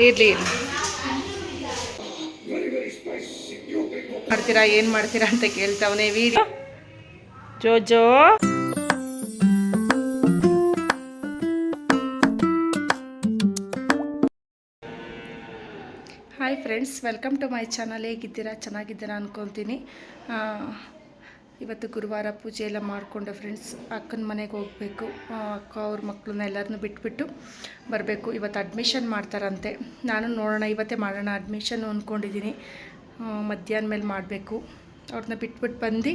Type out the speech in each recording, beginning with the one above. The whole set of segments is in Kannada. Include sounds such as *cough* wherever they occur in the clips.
ಇರಲಿ ಮಾಡ್ತೀರಾ ಏನು ಮಾಡ್ತೀರಾ ಅಂತ ಕೇಳ್ತಾವನೆ ವಿಡಿಯೋ ಜೋ ಜೋ hi friends welcome to my channel ಹೇಗಿದ್ದೀರಾ? ಚೆನ್ನಾಗಿದ್ದೀರಾ ಅನ್ಕೊತೀನಿ. ಆ, ಇವತ್ತು ಗುರುವಾರ ಪೂಜೆ ಎಲ್ಲ ಮಾಡಿಕೊಂಡು ಫ್ರೆಂಡ್ಸ್ ಅಕ್ಕನ ಮನೆಗೆ ಹೋಗಬೇಕು. ಅಕ್ಕ ಅವ್ರ ಮಕ್ಕಳನ್ನ ಎಲ್ಲರನ್ನೂ ಬಿಟ್ಬಿಟ್ಟು ಬರಬೇಕು. ಇವತ್ತು ಅಡ್ಮಿಷನ್ ಮಾಡ್ತಾರಂತೆ. ನಾನು ನೋಡೋಣ, ಇವತ್ತೇ ಮಾಡೋಣ ಅಡ್ಮಿಷನ್ ಅಂದ್ಕೊಂಡಿದ್ದೀನಿ ಮಧ್ಯಾಹ್ನ ಮೇಲೆ ಮಾಡಬೇಕು. ಅವ್ರನ್ನ ಬಿಟ್ಬಿಟ್ಟು ಬಂದು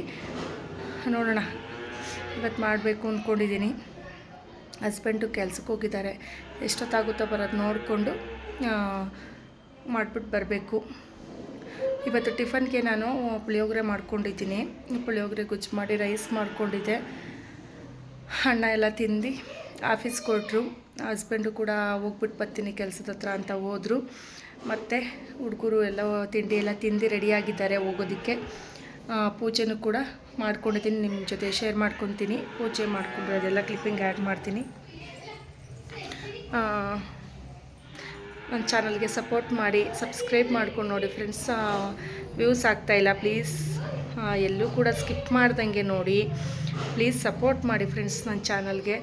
ನೋಡೋಣ ಇವತ್ತು ಮಾಡಬೇಕು ಅಂದ್ಕೊಂಡಿದ್ದೀನಿ ಹಸ್ಬೆಂಡು ಕೆಲ್ಸಕ್ಕೆ ಹೋಗಿದ್ದಾರೆ. ಎಷ್ಟೊತ್ತಾಗುತ್ತೋ ಬರೋದು ನೋಡಿಕೊಂಡು ಮಾಡಿಬಿಟ್ಟು ಬರಬೇಕು. ಇವತ್ತು ಟಿಫನ್ಗೆ ನಾನು ಪುಳಿಯೋಗರೆ ಮಾಡ್ಕೊಂಡಿದ್ದೀನಿ. ಪುಳಿಯೋಗರೆ ಗುಜ್ಜು ಮಾಡಿ, ರೈಸ್ ಮಾಡಿಕೊಂಡಿದ್ದೆ. ಅಣ್ಣ ಎಲ್ಲ ತಿಂದು ಆಫೀಸ್ ಕೊಟ್ಟರು. ಹಸ್ಬೆಂಡು ಕೂಡ ಹೋಗ್ಬಿಟ್ಟು ಬರ್ತೀನಿ ಕೆಲಸದ ಹತ್ರ ಅಂತ ಹೋದರು. ಮತ್ತು ಹುಡುಗರು ಎಲ್ಲ ತಿಂಡಿ ಎಲ್ಲ ತಿಂದು ರೆಡಿಯಾಗಿದ್ದಾರೆ ಹೋಗೋದಕ್ಕೆ. ಪೂಜೆನೂ ಕೂಡ ಮಾಡ್ಕೊಂಡಿದ್ದೀನಿ. ನಿಮ್ಮ ಜೊತೆ ಶೇರ್ ಮಾಡ್ಕೊತೀನಿ. ಪೂಜೆ ಮಾಡ್ಕೊಂಡು ಅದೆಲ್ಲ ಕ್ಲಿಪ್ಪಿಂಗ್ ಆ್ಯಡ್ ಮಾಡ್ತೀನಿ. ನನ್ನ ಚಾನಲ್ಗೆ ಸಪೋರ್ಟ್ ಮಾಡಿ, ಸಬ್ಸ್ಕ್ರೈಬ್ ಮಾಡ್ಕೊಂಡು ನೋಡಿ ಫ್ರೆಂಡ್ಸ್. ವ್ಯೂಸ್ ಆಗ್ತಾಯಿಲ್ಲ ಪ್ಲೀಸ್. ಎಲ್ಲೂ ಕೂಡ ಸ್ಕಿಪ್ ಮಾಡ್ದಂಗೆ ನೋಡಿ. ಪ್ಲೀಸ್ ಸಪೋರ್ಟ್ ಮಾಡಿ ಫ್ರೆಂಡ್ಸ್ ನನ್ನ ಚಾನಲ್ಗೆ.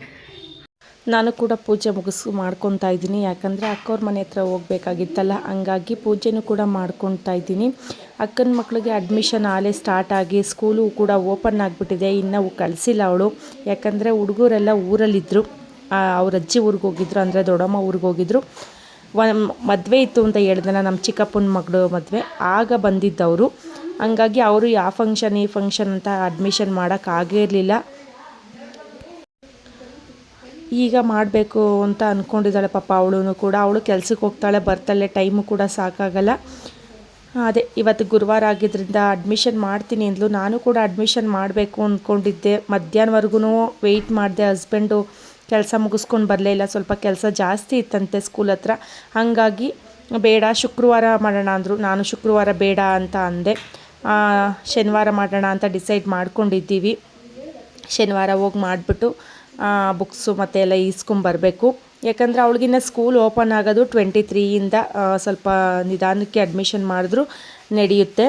ನಾನು ಕೂಡ ಪೂಜೆ ಮುಗಿಸ್ ಮಾಡ್ಕೊತಾ ಇದ್ದೀನಿ. ಯಾಕಂದರೆ ಅಕ್ಕವ್ರ ಮನೆ ಹತ್ರ ಹೋಗ್ಬೇಕಾಗಿತ್ತಲ್ಲ, ಹಂಗಾಗಿ ಪೂಜೆನೂ ಕೂಡ ಮಾಡ್ಕೊತಾ ಇದ್ದೀನಿ. ಅಕ್ಕನ ಮಕ್ಕಳಿಗೆ ಅಡ್ಮಿಷನ್ ಆಲೇ ಸ್ಟಾರ್ಟ್ ಆಗಿ ಸ್ಕೂಲು ಕೂಡ ಓಪನ್ ಆಗಿಬಿಟ್ಟಿದೆ. ಇನ್ನೂ ಕಳಿಸಿಲ್ಲ ಅವಳು. ಯಾಕಂದರೆ ಹುಡುಗರೆಲ್ಲ ಊರಲ್ಲಿದ್ದರು ಅವ್ರ ಅಜ್ಜಿ ಊರಿಗೆ ಹೋಗಿದ್ರು, ಅಂದರೆ ದೊಡ್ಡಮ್ಮ ಊರಿಗೆ ಹೋಗಿದ್ರು. ಮದುವೆ ಇತ್ತು ಅಂತ ಹೇಳಿದ್ನಲ್ಲ, ನಮ್ಮ ಚಿಕ್ಕಪ್ಪನ ಮಗಳು ಮದುವೆ, ಆಗ ಬಂದಿದ್ದವರು. ಹಂಗಾಗಿ ಅವರು ಯಾವ ಫಂಕ್ಷನ್ ಈ ಫಂಕ್ಷನ್ ಅಂತ ಅಡ್ಮಿಷನ್ ಮಾಡೋಕ್ಕಾಗಿರಲಿಲ್ಲ ಈಗ ಮಾಡಬೇಕು ಅಂತ ಅಂದ್ಕೊಂಡಿದ್ದಾಳೆ ಪಾಪ ಅವಳು ಕೂಡ. ಅವಳು ಕೆಲ್ಸಕ್ಕೆ ಹೋಗ್ತಾಳೆ, ಬರ್ತಾಳೆ ಟೈಮು ಕೂಡ ಸಾಕಾಗಲ್ಲ. ಅದೇ, ಇವತ್ತು ಗುರುವಾರ ಆಗಿದ್ದರಿಂದ ಅಡ್ಮಿಷನ್ ಮಾಡ್ತೀನಿ ಅಂದ್ಲು. ನಾನು ಕೂಡ ಅಡ್ಮಿಷನ್ ಮಾಡಬೇಕು ಅಂದ್ಕೊಂಡಿದ್ದೆ ಮಧ್ಯಾಹ್ನವರೆಗೂ ವೆಯ್ಟ್ ಮಾಡಿದೆ ಹಸ್ಬೆಂಡು ಕೆಲಸ ಮುಗಿಸ್ಕೊಂಡು ಬರಲೇ ಇಲ್ಲ. ಸ್ವಲ್ಪ ಕೆಲಸ ಜಾಸ್ತಿ ಇತ್ತಂತೆ ಸ್ಕೂಲ್ ಹತ್ರ. ಹಾಗಾಗಿ ಬೇಡ, ಶುಕ್ರವಾರ ಮಾಡೋಣ ಅಂದರು. ನಾನು ಶುಕ್ರವಾರ ಬೇಡ ಅಂತ ಅಂದೆ. ಶನಿವಾರ ಮಾಡೋಣ ಅಂತ ಡಿಸೈಡ್ ಮಾಡ್ಕೊಂಡಿದ್ದೀವಿ. ಶನಿವಾರ ಹೋಗಿ ಮಾಡಿಬಿಟ್ಟು ಬುಕ್ಸು ಮತ್ತು ಎಲ್ಲ ಈಸ್ಕೊಂಬರಬೇಕು ಯಾಕಂದರೆ ಅವಳಿಗಿನ್ನ ಸ್ಕೂಲ್ ಓಪನ್ ಆಗೋದು ಟ್ವೆಂಟಿ ತ್ರೀಯಿಂದ ಸ್ವಲ್ಪ ನಿಧಾನಕ್ಕೆ ಅಡ್ಮಿಷನ್ ಮಾಡಿದ್ರು, ನಡೆಯುತ್ತೆ.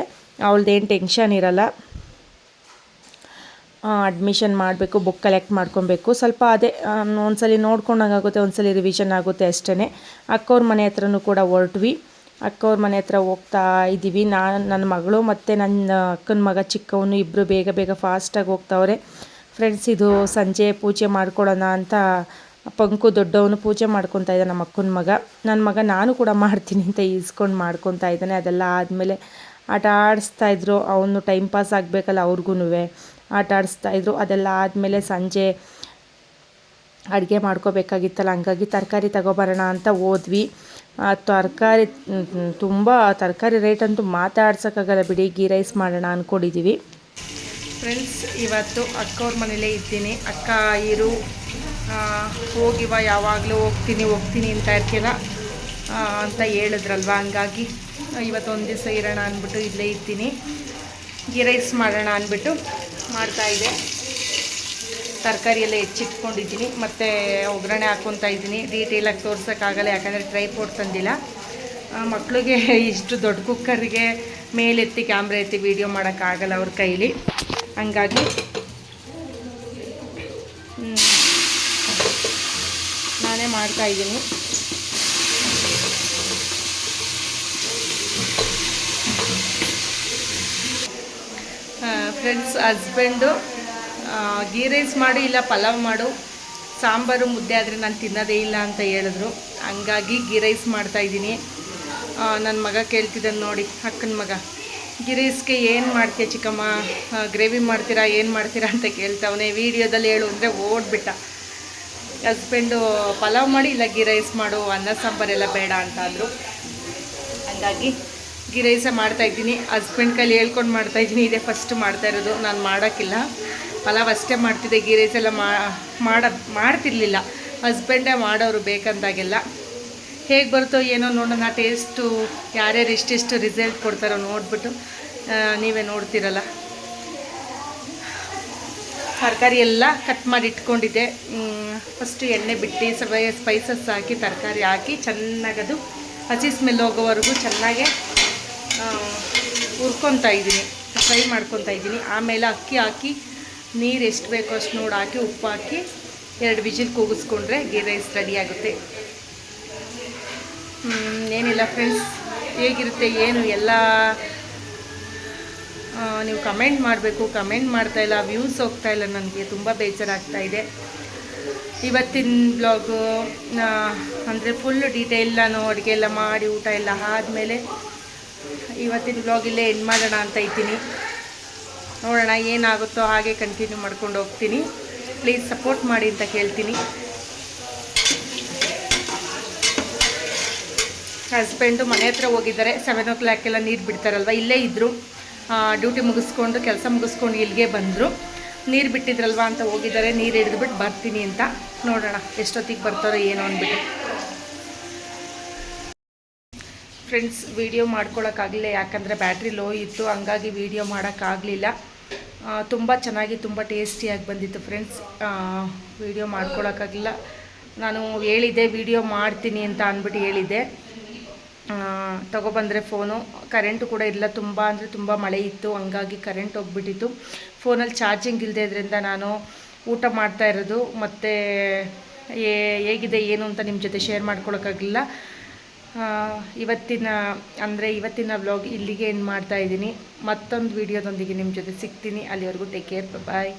ಅವಳದೇನು ಟೆನ್ಷನ್ ಇರಲ್ಲ. ಅಡ್ಮಿಷನ್ ಮಾಡಬೇಕು ಬುಕ್ ಕಲೆಕ್ಟ್ ಮಾಡ್ಕೊಬೇಕು. ಸ್ವಲ್ಪ ಅದೇ ಒಂದ್ಸಲಿ ನೋಡ್ಕೊಂಡಂಗಾಗುತ್ತೆ ಒಂದ್ಸಲಿ ರಿವಿಷನ್ ಆಗುತ್ತೆ ಅಷ್ಟೇ ಅಕ್ಕವ್ರ ಮನೆ ಹತ್ರನೂ ಕೂಡ ಹೊರಟ್ವಿ. ಅಕ್ಕವ್ರ ಮನೆ ಹತ್ರ ಹೋಗ್ತಾ ಇದ್ದೀವಿ. ನಾನು ನನ್ನ ಮಗಳು ಮತ್ತು ನನ್ನ ಅಕ್ಕನ ಮಗ ಚಿಕ್ಕವನು ಇಬ್ಬರು ಬೇಗ ಬೇಗ ಫಾಸ್ಟಾಗಿ ಹೋಗ್ತಾವ್ರೆ. ಫ್ರೆಂಡ್ಸ್ ಇದು ಸಂಜೆ ಪೂಜೆ ಮಾಡ್ಕೊಳ್ಳೋಣ ಅಂತ ಪಂಕು ದೊಡ್ಡವನು ಪೂಜೆ ಮಾಡ್ಕೊತಾ ಇದ್ದ ನಮ್ಮ ಅಕ್ಕನ ಮಗ. ನನ್ನ ಮಗ ನಾನು ಕೂಡ ಮಾಡ್ತೀನಿ ಅಂತ ಈಸ್ಕೊಂಡು ಮಾಡ್ಕೊತಾ ಇದ್ದಾನೆ. ಅದೆಲ್ಲ ಆದಮೇಲೆ ಆಟ ಆಡಿಸ್ತಾ ಇದ್ರು. ಅವನು ಟೈಮ್ ಪಾಸ್ ಆಗಬೇಕಲ್ಲ ಅವ್ರಿಗೂ ಆಟ ಆಡಿಸ್ತಾ ಇದ್ರು. ಅದೆಲ್ಲ ಆದಮೇಲೆ ಸಂಜೆ ಅಡುಗೆ ಮಾಡ್ಕೋಬೇಕಾಗಿತ್ತಲ್ಲ, ಹಂಗಾಗಿ ತರಕಾರಿ ತಗೋಬರೋಣ ಅಂತ ಹೋದ್ವಿ. ತರಕಾರಿ ತುಂಬ ತರಕಾರಿ ರೇಟ್ ಅಂತೂ ಮಾತಾಡ್ಸೋಕ್ಕಾಗಲ್ಲ ಬಿಡಿ, ಗೀ ರೈಸ್ ಮಾಡೋಣ ಅಂದ್ಕೊಂಡಿದ್ದೀವಿ ಫ್ರೆಂಡ್ಸ್ ಇವತ್ತು ಅಕ್ಕವ್ರ ಮನೇಲೇ ಇದ್ದೀನಿ. ಅಕ್ಕ, ಇರು ಹೋಗಿವ, ಯಾವಾಗಲೂ ಹೋಗ್ತೀನಿ ಹೋಗ್ತೀನಿ ಅಂತ ಇರ್ತೀರ? ಅಂತ ಹೇಳಿದ್ರಲ್ವ? ಹಂಗಾಗಿ ಇವತ್ತು ಒಂದು ದಿವಸ ಇರೋಣ ಅಂದ್ಬಿಟ್ಟು ಇಲ್ಲೇ ಇದ್ದೀನಿ. ಗೀ ರೈಸ್ ಮಾಡೋಣ ಅಂದ್ಬಿಟ್ಟು ಮಾಡ್ತಾಯಿದ್ದೆ ತರಕಾರಿ ಎಲ್ಲ ಹೆಚ್ಚಿಟ್ಕೊಂಡಿದ್ದೀನಿ. ಮತ್ತು ಒಗ್ಗರಣೆ ಹಾಕ್ಕೊತಾ ಇದ್ದೀನಿ. ಡೀಟೇಲಾಗಿ ತೋರ್ಸೋಕ್ಕಾಗಲ್ಲ, ಯಾಕಂದರೆ ಟ್ರೈಪೋರ್ಟ್ ತಂದಿಲ್ಲ. ಮಕ್ಕಳಿಗೆ *laughs* ಇಷ್ಟು ದೊಡ್ಡ ಕುಕ್ಕರಿಗೆ ಮೇಲೆತ್ತಿ ಕ್ಯಾಮ್ರಾ ಎತ್ತಿ ವೀಡಿಯೋ ಮಾಡೋಕ್ಕಾಗಲ್ಲ ಅವ್ರ ಕೈಲಿ. ಹಂಗಾಗಿ ನಾನೇ ಮಾಡ್ತಾ ಇದ್ದೀನಿ ಫ್ರೆಂಡ್ಸ್ ಹಸ್ಬೆಂಡು ಗೀ ರೈಸ್ ಮಾಡು ಇಲ್ಲ ಪಲಾವ್ ಮಾಡು. ಸಾಂಬಾರು, ಮುದ್ದೆ ಆದರೆ ನಾನು ತಿನ್ನೋದೇ ಇಲ್ಲ ಅಂತ ಹೇಳಿದ್ರು. ಹಂಗಾಗಿ ಗೀ ರೈಸ್ ಮಾಡ್ತಾಯಿದ್ದೀನಿ ನನ್ನ ಮಗ ಕೇಳ್ತಿದ್ದಾನೆ ನೋಡಿ, ಅಕ್ಕನ ಮಗ. ಗೀ ರೈಸ್ಗೆ ಏನು ಮಾಡ್ತೀಯ ಚಿಕ್ಕಮ್ಮ? ಗ್ರೇವಿ ಮಾಡ್ತೀರಾ, ಏನು ಮಾಡ್ತೀರಾ ಅಂತ ಕೇಳ್ತಾವನೆ. ವೀಡಿಯೋದಲ್ಲಿ ಹೇಳು ಅಂದರೆ ಓಡ್ಬಿಟ್ಟ. ಹಸ್ಬೆಂಡು ಪಲಾವ್ ಮಾಡಿ ಇಲ್ಲ ಗೀ ರೈಸ್ ಮಾಡು, ಅನ್ನ, ಸಾಂಬಾರೆಲ್ಲ ಬೇಡ ಅಂತ ಅಂದರು. ಹಂಗಾಗಿ ಗೀ ರೈಸ ಮಾಡ್ತಾಯಿದ್ದೀನಿ ಹಸ್ಬೆಂಡ್ ಕೈಲಿ ಹೇಳ್ಕೊಂಡು ಮಾಡ್ತಾಯಿದ್ದೀನಿ ಇದೇ ಫಸ್ಟ್ ಮಾಡ್ತಾ ಇರೋದು. ನಾನು ಮಾಡೋಕ್ಕಿಲ್ಲ. ಪಲಾವ್ ಅಷ್ಟೇ ಮಾಡ್ತಿದ್ದೆ. ಗೀ ರೈಸ್ ಎಲ್ಲ ಮಾಡ, ಮಾಡ್ತಿರ್ಲಿಲ್ಲ. ಹಸ್ಬೆಂಡೇ ಮಾಡೋರು ಬೇಕಂದಾಗೆಲ್ಲ. ಹೇಗೆ ಬರುತ್ತೋ ಏನೋ ನೋಡೋಣ. ಟೇಸ್ಟು ಯಾರ್ಯಾರು ಎಷ್ಟೆಷ್ಟು ರಿಸಲ್ಟ್ ಕೊಡ್ತಾರೋ ನೋಡಿಬಿಟ್ಟು ನೀವೇ ನೋಡ್ತಿರಲ್ಲ. ತರಕಾರಿ ಎಲ್ಲ ಕಟ್ ಮಾಡಿ ಇಟ್ಕೊಂಡಿದ್ದೆ. ಫಸ್ಟು ಎಣ್ಣೆ ಬಿಟ್ಟು, ಸ್ವಲ್ಪ ಸ್ಪೈಸಸ್ ಹಾಕಿ, ತರಕಾರಿ ಹಾಕಿ, ಚೆನ್ನಾಗದು ಹಸಿ ಸ್ಮೆಲ್ ಹೋಗೋವರೆಗೂ ಚೆನ್ನಾಗೆ ಹುರ್ಕೊತಾ ಇದ್ದೀನಿ. ಫ್ರೈ ಮಾಡ್ಕೊತಾ ಇದ್ದೀನಿ. ಆಮೇಲೆ ಅಕ್ಕಿ ಹಾಕಿ, ನೀರು ಎಷ್ಟು ಬೇಕೋ ಅಷ್ಟು ನೋಡಿ ಹಾಕಿ, ಉಪ್ಪು ಹಾಕಿ, ಎರಡು ವಿಜಿಲ್ ಕೂಗಿಸ್ಕೊಂಡ್ರೆ ಗೀ ರೈಸ್ ರೆಡಿ ಆಗುತ್ತೆ. ಏನಿಲ್ಲ ಫ್ರೆಂಡ್ಸ್ ಹೇಗಿರುತ್ತೆ, ಏನು, ಎಲ್ಲ ನೀವು ಕಮೆಂಟ್ ಮಾಡಬೇಕು. ಕಮೆಂಟ್ ಮಾಡ್ತಾ ಇಲ್ಲ ವ್ಯೂಸ್ ಹೋಗ್ತಾ ಇಲ್ಲ ನನಗೆ. ತುಂಬ ಬೇಜಾರಾಗ್ತಾ ಇದೆ. ಇವತ್ತಿನ ಬ್ಲಾಗು ಅಂದರೆ ಫುಲ್ ಡೀಟೇಲ್ ನಾನು ಅಡುಗೆ ಎಲ್ಲ ಮಾಡಿ, ಊಟ ಎಲ್ಲ ಆದಮೇಲೆ ಇವತ್ತಿನ ಬ್ಲಾಗ್ ಇಲ್ಲೇ ಎಂಡ್ ಮಾಡೋಣ ಅಂತ ಇದ್ದೀನಿ. ನೋಡೋಣ ಏನಾಗುತ್ತೋ ಹಾಗೆ ಕಂಟಿನ್ಯೂ ಮಾಡ್ಕೊಂಡು ಹೋಗ್ತೀನಿ. ಪ್ಲೀಸ್ ಸಪೋರ್ಟ್ ಮಾಡಿ ಅಂತ ಕೇಳ್ತೀನಿ. ಹಸ್ಬೆಂಡು ಮನೆ ಹತ್ರ ಹೋಗಿದ್ದಾರೆ. ಸೆವೆನ್ ಓ ಕ್ಲಾಕೆಲ್ಲ ನೀರು ಬಿಡ್ತಾರಲ್ವ? ಇಲ್ಲೇ ಇದ್ದರು ಡ್ಯೂಟಿ ಮುಗಿಸ್ಕೊಂಡು, ಕೆಲಸ ಮುಗಿಸ್ಕೊಂಡು ಇಲ್ಲಿಗೆ ಬಂದರು. ನೀರು ಬಿಟ್ಟಿದ್ರಲ್ವ ಅಂತ ಹೋಗಿದ್ದಾರೆ. ನೀರು ಹಿಡಿದ್ಬಿಟ್ಟು ಬರ್ತೀನಿ ಅಂತ. ನೋಡೋಣ ಎಷ್ಟೊತ್ತಿಗೆ ಬರ್ತಾರೋ ಏನೋ ಅಂದ್ಬಿಟ್ಟು. ಫ್ರೆಂಡ್ಸ್ ವೀಡಿಯೋ ಮಾಡ್ಕೊಳಕ್ಕಾಗಲಿಲ್ಲ. ಯಾಕಂದರೆ ಬ್ಯಾಟ್ರಿ ಲೋ ಇತ್ತು ಹಂಗಾಗಿ ವೀಡಿಯೋ ಮಾಡೋಕ್ಕಾಗಲಿಲ್ಲ. ತುಂಬ ಚೆನ್ನಾಗಿ ತುಂಬ ಟೇಸ್ಟಿಯಾಗಿ ಬಂದಿತ್ತು ಫ್ರೆಂಡ್ಸ್ ವೀಡಿಯೋ ಮಾಡ್ಕೊಳಕ್ಕಾಗಲಿಲ್ಲ. ನಾನು ಹೇಳಿದ್ದೆ ವೀಡಿಯೋ ಮಾಡ್ತೀನಿ ಅಂತ ಅಂದ್ಬಿಟ್ಟು ಹೇಳಿದ್ದೆ. ತಗೊಬಂದರೆ ಫೋನು ಕರೆಂಟು ಕೂಡ ಇಲ್ಲ ತುಂಬ ಅಂದರೆ ತುಂಬ ಮಳೆ ಇತ್ತು ಹಂಗಾಗಿ ಕರೆಂಟ್ ಹೋಗ್ಬಿಟ್ಟಿತ್ತು. ಫೋನಲ್ಲಿ ಚಾರ್ಜಿಂಗ್ ಇಲ್ಲದೆ ಇದರಿಂದ ನಾನು ಊಟ ಮಾಡ್ತಾ ಇರೋದು. ಮತ್ತು ಹೇಗಿದೆ ಏನು ಅಂತ ನಿಮ್ಮ ಜೊತೆ ಶೇರ್ ಮಾಡ್ಕೊಳಕ್ಕಾಗಲಿಲ್ಲ. ಆ, ಇವತ್ತಿನ, ಅಂದರೆ ಇವತ್ತಿನ ವ್ಲಾಗ್ ಇಲ್ಲಿಗೆ ಏನು ಮಾಡ್ತಾ ಇದ್ದೀನಿ. ಮತ್ತೊಂದು ವೀಡಿಯೋದೊಂದಿಗೆ ನಿಮ್ಮ ಜೊತೆ ಸಿಗ್ತೀನಿ. ಅಲ್ಲಿವರೆಗೂ ಟೇಕ್ ಕೇರ್ ಬಾಯ್